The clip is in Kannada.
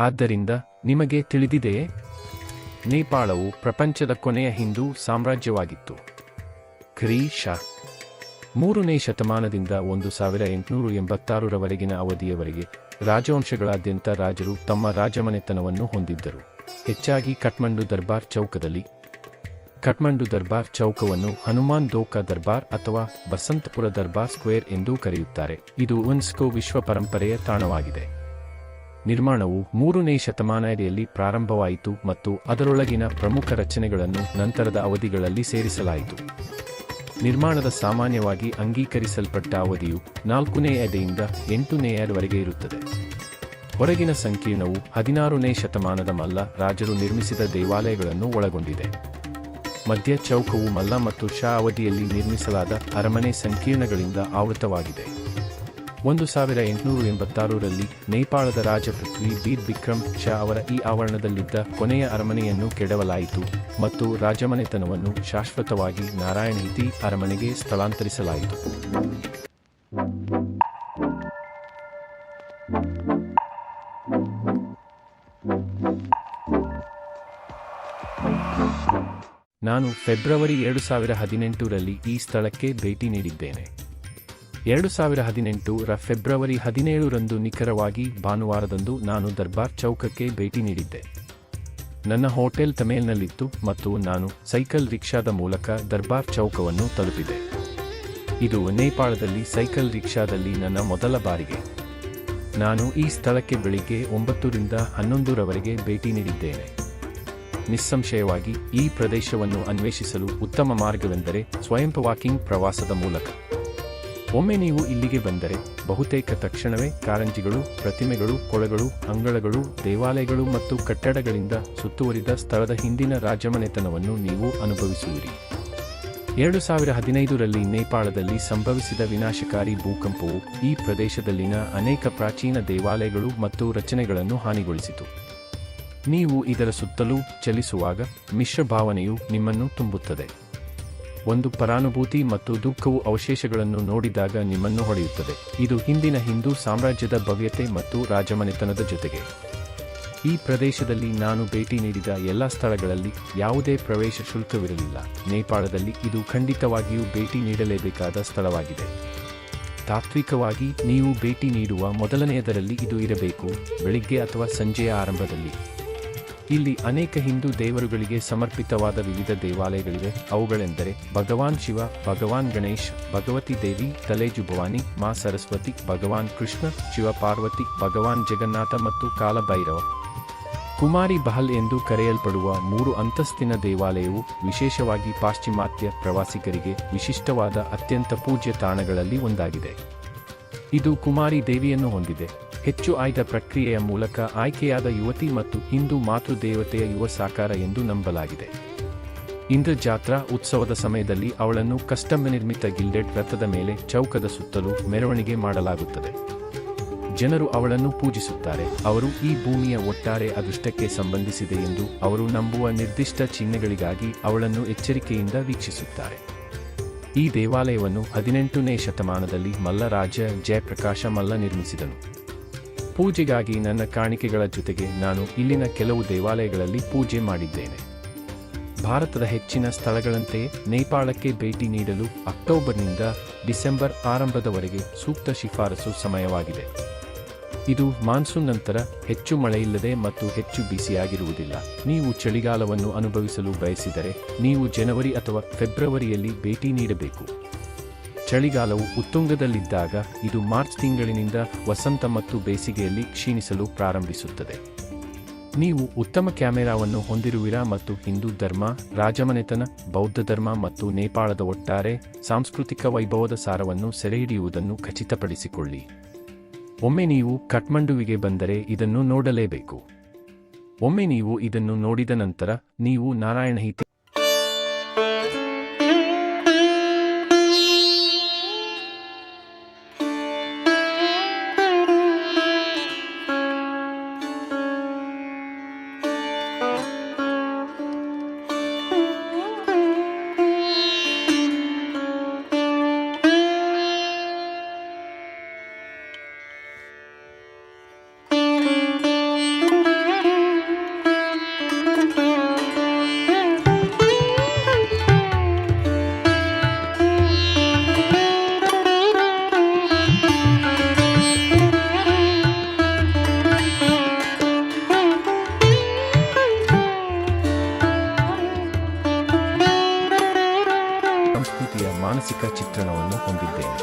ಆದ್ದರಿಂದ ನಿಮಗೆ ತಿಳಿದಿದೆಯೇ? ನೇಪಾಳವು ಪ್ರಪಂಚದ ಕೊನೆಯ ಹಿಂದೂ ಸಾಮ್ರಾಜ್ಯವಾಗಿತ್ತು. ಕ್ರಿ ಮೂರನೇ ಶತಮಾನದಿಂದ ಒಂದು ಸಾವಿರ ಎಂಟುನೂರು ಎಂಬತ್ತಾರರವರೆಗಿನ ಅವಧಿಯವರೆಗೆ ರಾಜವಂಶಗಳಾದ್ಯಂತ ರಾಜರು ತಮ್ಮ ರಾಜಮನೆತನವನ್ನು ಹೊಂದಿದ್ದರು. ಹೆಚ್ಚಾಗಿ ಕಠ್ಮಂಡು ದರ್ಬಾರ್ ಚೌಕದಲ್ಲಿ. ಕಠ್ಮಂಡು ದರ್ಬಾರ್ ಚೌಕವನ್ನು ಹನುಮಾನ್ ದೋಕ ದರ್ಬಾರ್ ಅಥವಾ ಬಸಂತಪುರ ದರ್ಬಾರ್ ಸ್ಕ್ವೇರ್ ಎಂದೂ ಕರೆಯುತ್ತಾರೆ. ಇದು ಯುನೆಸ್ಕೋ ವಿಶ್ವ ಪರಂಪರೆಯ ತಾಣವಾಗಿದೆ. ನಿರ್ಮಾಣವು ಮೂರನೇ ಶತಮಾನದಲ್ಲಿ ಪ್ರಾರಂಭವಾಯಿತು ಮತ್ತು ಅದರೊಳಗಿನ ಪ್ರಮುಖ ರಚನೆಗಳನ್ನು ನಂತರದ ಅವಧಿಗಳಲ್ಲಿ ಸೇರಿಸಲಾಯಿತು. ನಿರ್ಮಾಣದ ಸಾಮಾನ್ಯವಾಗಿ ಅಂಗೀಕರಿಸಲ್ಪಟ್ಟ ಅವಧಿಯು ನಾಲ್ಕನೇ ಎದೆಯಿಂದ ಎಂಟನೇ ವರೆಗೆ ಇರುತ್ತದೆ. ಹೊರಗಿನ ಸಂಕೀರ್ಣವು ಹದಿನಾರನೇ ಶತಮಾನದ ಮಲ್ಲ ರಾಜರು ನಿರ್ಮಿಸಿದ ದೇವಾಲಯಗಳನ್ನು ಒಳಗೊಂಡಿದೆ. ಮಧ್ಯ ಚೌಕವು ಮಲ್ಲ ಮತ್ತು ಶಾ ಅವಧಿಯಲ್ಲಿ ನಿರ್ಮಿಸಲಾದ ಅರಮನೆ ಸಂಕೀರ್ಣಗಳಿಂದ ಆವೃತವಾಗಿದೆ. ಒಂದು ಸಾವಿರ ಎಂಟುನೂರು ಎಂಬತ್ತಾರರಲ್ಲಿ ನೇಪಾಳದ ರಾಜ ಪೃಥ್ವಿ ಬೀರ್ ಬಿಕ್ರಮ್ ಶಾ ಅವರ ಈ ಆವರಣದಲ್ಲಿದ್ದ ಕೊನೆಯ ಅರಮನೆಯನ್ನು ಕೆಡವಲಾಯಿತು ಮತ್ತು ರಾಜಮನೆತನವನ್ನು ಶಾಶ್ವತವಾಗಿ ನಾರಾಯಣಹಿತಿ ಅರಮನೆಗೆ ಸ್ಥಳಾಂತರಿಸಲಾಯಿತು. ನಾನು ಫೆಬ್ರವರಿ ಎರಡು ಸಾವಿರ ಹದಿನೆಂಟರಲ್ಲಿ ಈ ಸ್ಥಳಕ್ಕೆ ಭೇಟಿ ನೀಡಿದ್ದೇನೆ. ಎರಡು ಸಾವಿರ ಹದಿನೆಂಟು ರ ಫೆಬ್ರವರಿ ಹದಿನೇಳರಂದು ನಿಖರವಾಗಿ ಭಾನುವಾರದಂದು ನಾನು ದರ್ಬಾರ್ ಚೌಕಕ್ಕೆ ಭೇಟಿ ನೀಡಿದ್ದೆ. ನನ್ನ ಹೋಟೆಲ್ ತಮೇಲ್ನಲ್ಲಿತ್ತು ಮತ್ತು ನಾನು ಸೈಕಲ್ ರಿಕ್ಷಾದ ಮೂಲಕ ದರ್ಬಾರ್ ಚೌಕವನ್ನು ತಲುಪಿದೆ. ಇದು ನೇಪಾಳದಲ್ಲಿ ಸೈಕಲ್ ರಿಕ್ಷಾದಲ್ಲಿ ನನ್ನ ಮೊದಲ ಬಾರಿಗೆ. ನಾನು ಈ ಸ್ಥಳಕ್ಕೆ ಬೆಳಿಗ್ಗೆ ಒಂಬತ್ತರಿಂದ ಹನ್ನೊಂದರವರೆಗೆ ಭೇಟಿ ನೀಡಿದ್ದೇನೆ. ನಿಸ್ಸಂಶಯವಾಗಿ ಈ ಪ್ರದೇಶವನ್ನು ಅನ್ವೇಷಿಸಲು ಉತ್ತಮ ಮಾರ್ಗವೆಂದರೆ ಸ್ವಯಂ ವಾಕಿಂಗ್ ಪ್ರವಾಸದ ಮೂಲಕ. ಒಮ್ಮೆ ನೀವು ಇಲ್ಲಿಗೆ ಬಂದರೆ ಬಹುತೇಕ ತಕ್ಷಣವೇ ಕಾರಂಜಿಗಳು, ಪ್ರತಿಮೆಗಳು, ಕೊಳಗಳು, ಅಂಗಳಗಳು, ದೇವಾಲಯಗಳು ಮತ್ತು ಕಟ್ಟಡಗಳಿಂದ ಸುತ್ತುವರಿದ ಸ್ಥಳದ ಹಿಂದಿನ ರಾಜಮನೆತನವನ್ನು ನೀವು ಅನುಭವಿಸುವಿರಿ. ಎರಡು ಸಾವಿರ ಹದಿನೈದರಲ್ಲಿ ನೇಪಾಳದಲ್ಲಿ ಸಂಭವಿಸಿದ ವಿನಾಶಕಾರಿ ಭೂಕಂಪವು ಈ ಪ್ರದೇಶದಲ್ಲಿನ ಅನೇಕ ಪ್ರಾಚೀನ ದೇವಾಲಯಗಳು ಮತ್ತು ರಚನೆಗಳನ್ನು ಹಾನಿಗೊಳಿಸಿತು. ನೀವು ಇದರ ಸುತ್ತಲೂ ಚಲಿಸುವಾಗ ಮಿಶ್ರ ಭಾವನೆಯು ನಿಮ್ಮನ್ನು ತುಂಬುತ್ತದೆ. ಒಂದು ಪರಾನುಭೂತಿ ಮತ್ತು ದುಃಖವು ಅವಶೇಷಗಳನ್ನು ನೋಡಿದಾಗ ನಿಮ್ಮನ್ನು ಹೊಡೆಯುತ್ತದೆ. ಇದು ಹಿಂದಿನ ಹಿಂದೂ ಸಾಮ್ರಾಜ್ಯದ ಭವ್ಯತೆ ಮತ್ತು ರಾಜಮನೆತನದ ಜೊತೆಗೆ. ಈ ಪ್ರದೇಶದಲ್ಲಿ ನಾನು ಭೇಟಿ ನೀಡಿದ ಎಲ್ಲ ಸ್ಥಳಗಳಲ್ಲಿ ಯಾವುದೇ ಪ್ರವೇಶ ಶುಲ್ಕವಿರಲಿಲ್ಲ. ನೇಪಾಳದಲ್ಲಿ ಇದು ಖಂಡಿತವಾಗಿಯೂ ಭೇಟಿ ನೀಡಲೇಬೇಕಾದ ಸ್ಥಳವಾಗಿದೆ. ತಾತ್ವಿಕವಾಗಿ ನೀವು ಭೇಟಿ ನೀಡುವ ಮೊದಲನೆಯದರಲ್ಲಿ ಇದು ಇರಬೇಕು. ಬೆಳಿಗ್ಗೆ ಅಥವಾ ಸಂಜೆಯ ಆರಂಭದಲ್ಲಿ. ಇಲ್ಲಿ ಅನೇಕ ಹಿಂದೂ ದೇವರುಗಳಿಗೆ ಸಮರ್ಪಿತವಾದ ವಿವಿಧ ದೇವಾಲಯಗಳಿವೆ. ಅವುಗಳೆಂದರೆ ಭಗವಾನ್ ಶಿವ, ಭಗವಾನ್ ಗಣೇಶ್, ಭಗವತಿ ದೇವಿ, ತಲೇಜು ಭವಾನಿ, ಮಾ ಸರಸ್ವತಿ, ಭಗವಾನ್ ಕೃಷ್ಣ, ಶಿವ ಪಾರ್ವತಿ, ಭಗವಾನ್ ಜಗನ್ನಾಥ ಮತ್ತು ಕಾಲಭೈರವ. ಕುಮಾರಿ ಬಹಲ್ ಎಂದು ಕರೆಯಲ್ಪಡುವ ಮೂರು ಅಂತಸ್ತಿನ ದೇವಾಲಯವು ವಿಶೇಷವಾಗಿ ಪಾಶ್ಚಿಮಾತ್ಯ ಪ್ರವಾಸಿಗರಿಗೆ ವಿಶಿಷ್ಟವಾದ ಅತ್ಯಂತ ಪೂಜ್ಯ ತಾಣಗಳಲ್ಲಿ ಒಂದಾಗಿದೆ. ಇದು ಕುಮಾರಿ ದೇವಿಯನ್ನು ಹೊಂದಿದೆ. ಹೆಚ್ಚು ಆಯ್ದ ಪ್ರಕ್ರಿಯೆಯ ಮೂಲಕ ಆಯ್ಕೆಯಾದ ಯುವತಿ ಮತ್ತು ಹಿಂದೂ ಮಾತೃದೇವತೆಯ ಯುವ ಸಾಕಾರ ಎಂದು ನಂಬಲಾಗಿದೆ. ಇಂದ್ರ ಜಾತ್ರಾ ಉತ್ಸವದ ಸಮಯದಲ್ಲಿ ಅವಳನ್ನು ಕಸ್ಟಮ್ ನಿರ್ಮಿತ ಗಿಲ್ಡೆಡ್ ರಥದ ಮೇಲೆ ಚೌಕದ ಸುತ್ತಲೂ ಮೆರವಣಿಗೆ ಮಾಡಲಾಗುತ್ತದೆ. ಜನರು ಅವಳನ್ನು ಪೂಜಿಸುತ್ತಾರೆ. ಅವರು ಈ ಭೂಮಿಯ ಒಟ್ಟಾರೆ ಅದೃಷ್ಟಕ್ಕೆ ಸಂಬಂಧಿಸಿದೆ ಎಂದು ಅವರು ನಂಬುವ ನಿರ್ದಿಷ್ಟ ಚಿಹ್ನೆಗಳಿಗಾಗಿ ಅವಳನ್ನು ಎಚ್ಚರಿಕೆಯಿಂದ ವೀಕ್ಷಿಸುತ್ತಾರೆ. ಈ ದೇವಾಲಯವನ್ನು ಹದಿನೆಂಟನೇ ಶತಮಾನದಲ್ಲಿ ಮಲ್ಲರಾಜ ಜಯಪ್ರಕಾಶ ಮಲ್ಲ ನಿರ್ಮಿಸಿದನು. ಪೂಜೆಗಾಗಿ ನನ್ನ ಕಾಣಿಕೆಗಳ ಜೊತೆಗೆ ನಾನು ಇಲ್ಲಿನ ಕೆಲವು ದೇವಾಲಯಗಳಲ್ಲಿ ಪೂಜೆ ಮಾಡಿದ್ದೇನೆ. ಭಾರತದ ಹೆಚ್ಚಿನ ಸ್ಥಳಗಳಂತೆ ನೇಪಾಳಕ್ಕೆ ಭೇಟಿ ನೀಡಲು ಅಕ್ಟೋಬರ್ನಿಂದ ಡಿಸೆಂಬರ್ ಆರಂಭದವರೆಗೆ ಸೂಕ್ತ ಶಿಫಾರಸು ಸಮಯವಾಗಿದೆ. ಇದು ಮಾನ್ಸೂನ್ ನಂತರ ಹೆಚ್ಚು ಮಳೆಯಿಲ್ಲದೆ ಮತ್ತು ಹೆಚ್ಚು ಬಿಸಿಯಾಗಿರುವುದಿಲ್ಲ. ನೀವು ಚಳಿಗಾಲವನ್ನು ಅನುಭವಿಸಲು ಬಯಸಿದರೆ ನೀವು ಜನವರಿ ಅಥವಾ ಫೆಬ್ರವರಿಯಲ್ಲಿ ಭೇಟಿ ನೀಡಬೇಕು. ಚಳಿಗಾಲವು ಉತ್ತುಂಗದಲ್ಲಿದ್ದಾಗ ಇದು ಮಾರ್ಚ್ ತಿಂಗಳಿನಿಂದ ವಸಂತ ಮತ್ತು ಬೇಸಿಗೆಯಲ್ಲಿ ಕ್ಷೀಣಿಸಲು ಪ್ರಾರಂಭಿಸುತ್ತದೆ. ನೀವು ಉತ್ತಮ ಕ್ಯಾಮೆರಾವನ್ನು ಹೊಂದಿರುವಿರಾ ಮತ್ತು ಹಿಂದೂ ಧರ್ಮ, ರಾಜಮನೆತನ, ಬೌದ್ಧ ಧರ್ಮ ಮತ್ತು ನೇಪಾಳದ ಒಟ್ಟಾರೆ ಸಾಂಸ್ಕೃತಿಕ ವೈಭವದ ಸಾರವನ್ನು ಸೆರೆಹಿಡಿಯುವುದನ್ನು ಖಚಿತಪಡಿಸಿಕೊಳ್ಳಿ. ಒಮ್ಮೆ ನೀವು ಕಠ್ಮಂಡುವಿಗೆ ಬಂದರೆ ಇದನ್ನು ನೋಡಲೇಬೇಕು. ಒಮ್ಮೆ ನೀವು ಇದನ್ನು ನೋಡಿದ ನಂತರ ನೀವು ನಾರಾಯಣಹಿತಿ ಸಂಸ್ಕೃತಿಯ ಮಾನಸಿಕ ಚಿತ್ರಣವನ್ನು ಹೊಂದಿದ್ದೇನೆ.